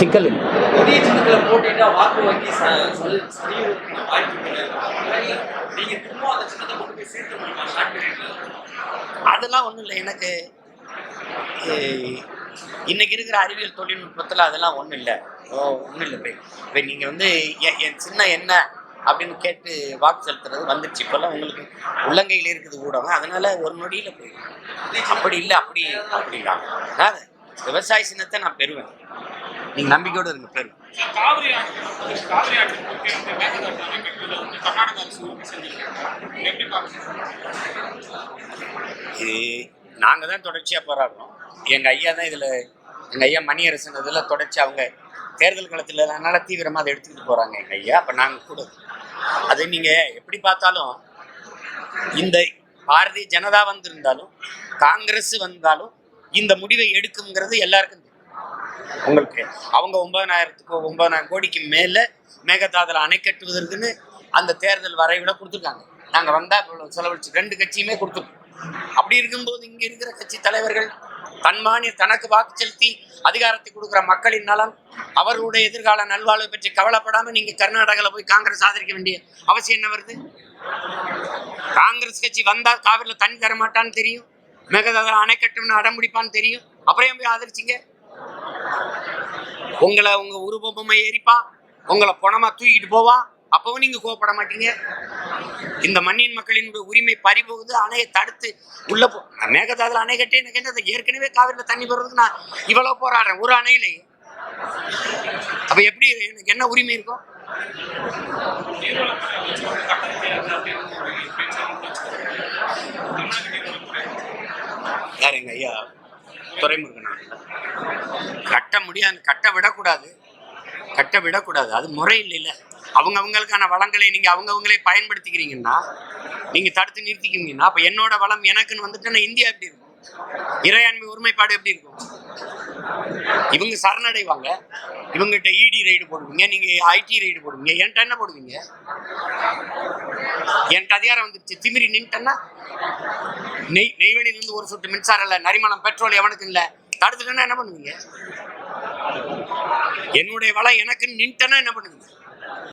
சிக்கல் அதெல்லாம் ஒன்றும் இல்லை. எனக்கு இன்னைக்கு இருக்கிற அறிவியல் தொழில்நுட்பத்தில் அதெல்லாம் ஒன்றும் இல்லை. ஓ ஒன்றும் இல்லை இப்போ இப்போ நீங்கள் வந்து என் என் சின்ன என்ன அப்படின்னு கேட்டு வாக்கு செலுத்துறது வந்துடுச்சு இப்போல்லாம் உங்களுக்கு உள்ளங்கையில் இருக்குது ஊடகம். அதனால ஒரு நொடியில் போயிடும் அப்படி இல்லை அப்படி அப்படிலாம் அதாவது விவசாய சின்னத்தை நான் பெறுவேன். நீங்கள் நம்பிக்கையோடு இருங்க பேர். காவிரி இது நாங்கள் தான் தொடர்ச்சியாக போராடுறோம். எங்கள் ஐயா தான் இதில் எங்கள் ஐயா மணியரசன் இதில் தொடர்ச்சி அவங்க தேர்தல் களத்தில் அதனால தீவிரமாக அதை எடுத்துக்கிட்டு போகிறாங்க எங்கள் ஐயா. அப்போ நாங்கள் கூட. அது நீங்கள் எப்படி பார்த்தாலும் இந்த பாரதிய ஜனதா வந்திருந்தாலும் காங்கிரஸ் வந்தாலும் இந்த முடிவை எடுக்குங்கிறது எல்லாருக்கும் தெரியும். உங்களுக்கு அவங்க ஒன்பதனாயிரத்துக்கு ஒன்பதனாயிரம் கோடிக்கு மேலே மேகதாதுல அணை கட்டுவதற்குன்னு அந்த தேர்தல் வரைவில் கொடுத்துருக்காங்க. நாங்கள் வந்தால் செலவழிச்சு ரெண்டு கட்சியுமே கொடுத்துருக்கோம் அப்படி இருக்கும்போது இங்கே இருக்கிற கட்சி தலைவர்கள் தன்மானிய தனக்கு வாக்கு செலுத்தி அதிகாரத்தை கொடுக்குற மக்களின் நலம் அவர்களுடைய எதிர்கால நல்வாழ்வை பற்றி கவலைப்படாம நீங்க கர்நாடகாவில் போய் காங்கிரஸ் ஆதரிக்க வேண்டிய அவசியம் என்ன வருது? காங்கிரஸ் கட்சி வந்தா காவிரியில் தண்ணி தர மாட்டான்னு தெரியும் மேகதாதுல அணை கட்டும்னு அடம்பிடிப்பான்னு தெரியும். அப்புறம் போய் ஆதரிச்சிங்க? உங்களை உங்க உருவபொம்மை எரிப்பா உங்களை பணமா தூக்கிட்டு போவா. அப்பவும் நீங்க கோவப்பட மாட்டீங்க. இந்த மண்ணின் மக்களின் உரிமை பறிபோகுது அணையை தடுத்து உள்ள போ மேகதாதுல அணை கட்டி எனக்கு என்ன ஏற்கனவே காவிரியில தண்ணி போடுறதுக்கு நான் இவ்வளவு போராடுறேன். ஒரு அணையிலேயே அப்ப எப்படி எனக்கு என்ன உரிமை இருக்கும் யாருங்க ஐயா? துறைமுருகன் கட்ட முடியாது கட்ட விடக்கூடாது. கட்ட விடக்கூடாது. அது முறை இல்லைல்ல அவங்க அவங்களுக்கான வளங்களை நீங்க அவங்கவுங்களே பயன்படுத்திக்கிறீங்கன்னா நீங்க தடுத்து நிறுத்திக்கிறீங்கன்னா அப்ப என்னோட வளம் எனக்குன்னு வந்துட்டுன்னா இந்தியா எப்படி இருக்கும்? இறையாண்மை ஒருமைப்பாடு எப்படி இருக்கும்? இவங்க சரணடைவாங்க. இவங்ககிட்ட இடி ரைடு போடுவீங்க. நீங்க ஐடி ரைடு போடுவீங்க. என்கிட்ட என்ன போடுவீங்க? என்கிட்ட அதிகாரம் வந்துருச்சு. திமிரி நின்ட்டேன்னா? நெய் நெய்வேலியில இருந்து ஒரு சொட்டு மின்சாரம் இல்லை நரிமணம் பெட்ரோல் எவனுக்கு இல்லை. தடுத்துட்டேன்னா என்ன பண்ணுவீங்க? என்னுடைய வளம் எனக்கு நின்ட்டேன்னா என்ன பண்ணுவீங்க?